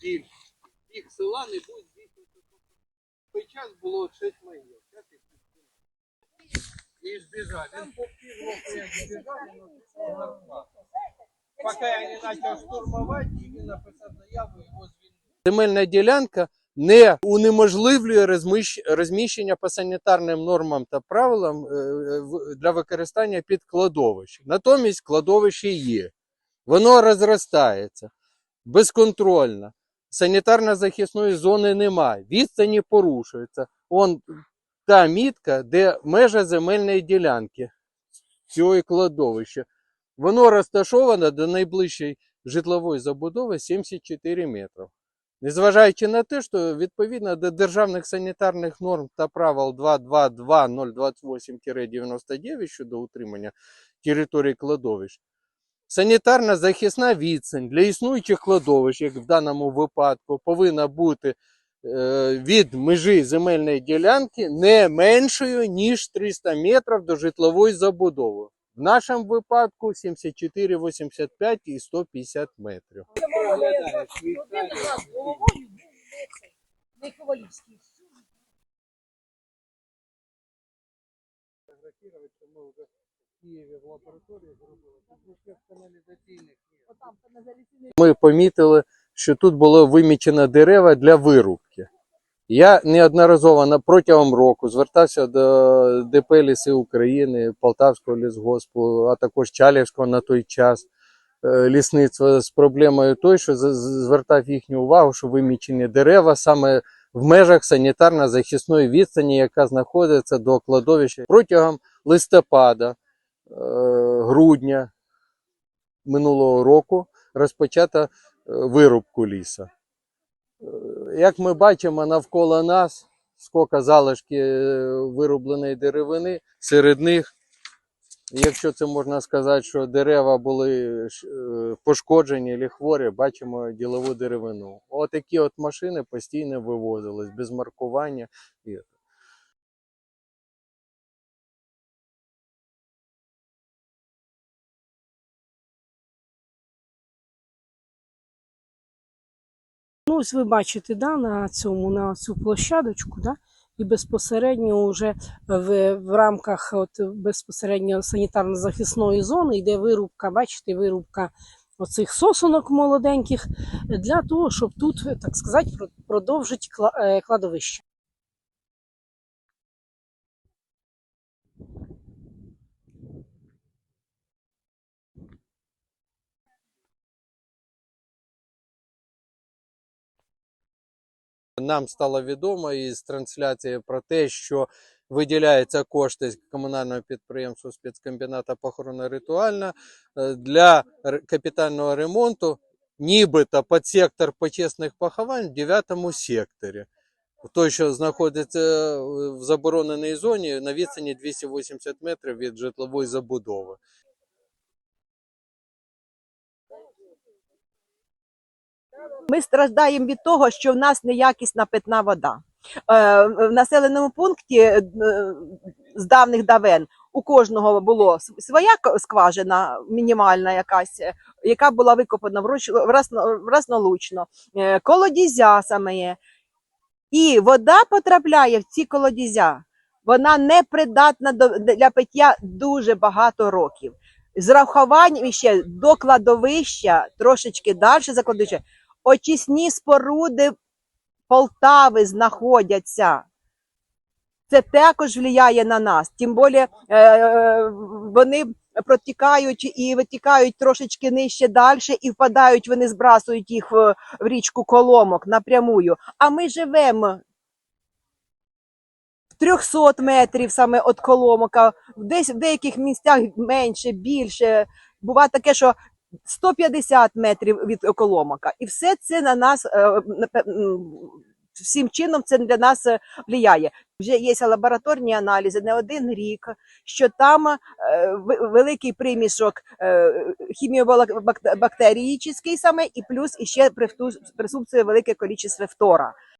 більшість. Їх села не будуть здійснювати. В той час було 6 майнів. Зараз їх 15. І збіжали. Там по півроку як збіжали. Поки я не почав штурмувати, і він написав заяву, його звільнили. Земельна ділянка не унеможливлює розміщення по санітарним нормам та правилам е, е, для використання під кладовище. Натомість кладовище є. Воно розростається безконтрольно. Санітарно-захисної зони немає. Відстані порушуються. Он та мітка, де межа земельної ділянки цього кладовища. Воно розташоване до найближчої житлової забудови 74 метрів. Незважаючи на те, що відповідно до державних санітарних норм та правил 222.028-99 щодо утримання території кладовищ, санітарна захисна відстань для існуючих кладовищ, як в даному випадку, повинна бути е, від межі земельної ділянки не меншою, ніж 300 метрів до житлової забудови. В нашому випадку 74, 85 і 150 метрів. Головою був не Ковалівський. Отам каналізаційний Ми помітили, що тут було вимічено дерева для вирубки. Я неодноразово протягом року звертався до ДП Ліси України, Полтавського лісгоспу, а також Чалівського на той час е, лісництва з проблемою той, що звертав їхню увагу, що вимічені дерева саме в межах санітарно-захисної відстані, яка знаходиться до кладовища протягом листопада, грудня минулого року розпочато е, вирубку лісу. Е, Як ми бачимо навколо нас, скільки залишки е, вирубленої деревини, серед них, якщо це можна сказати, що дерева були е, пошкоджені або хворі, бачимо ділову деревину. Отакі от машини постійно вивозились без маркування. Ось ви бачите, да, на цьому на цю площадочку, да, і безпосередньо вже в, в рамках от безпосередньо санітарно-захисної зони йде вирубка, бачите, вирубка оцих сосунок молоденьких для того, щоб тут, так сказати, продовжити е, кладовище. Нам стало відомо із трансляції про те, що виділяються кошти комунального підприємства спецкомбіната похоронно-ритуальна е, для капітального ремонту, нібито під сектор почесних поховань в 9 секторі. Той, що знаходиться е, в забороненій зоні на відстані 280 метрів від житлової забудови. Ми страждаємо від того, що в нас неякісна питна вода. Е, В населеному пункті е, з давних давен у кожного було своя скважина, мінімальна якась, е, яка була викопана вруч- врасно- вразнолучно, е, саме є. І вода потрапляє в ці колодязя. Вона не придатна для пиття дуже багато років. З рахуванням ще до кладовища, трошечки далі за кладовище, очисні споруди Полтави знаходяться. Це також впливає на нас. Тим більше е, вони протікають і витікають трошечки нижче далі, і впадають, вони збрасують їх в, в річку Коломок напрямую. А ми живемо в 300 метрів саме від Коломока, десь в деяких місцях менше, більше. Буває таке, що 150 метрів від Коломока. І все це на нас е, всім чином це для нас е, впливає. Вже є лабораторні аналізи не один рік, що там е, великий примішок е, хіміобактеріїчний саме, і плюс іще присутствує велике кількість фтора.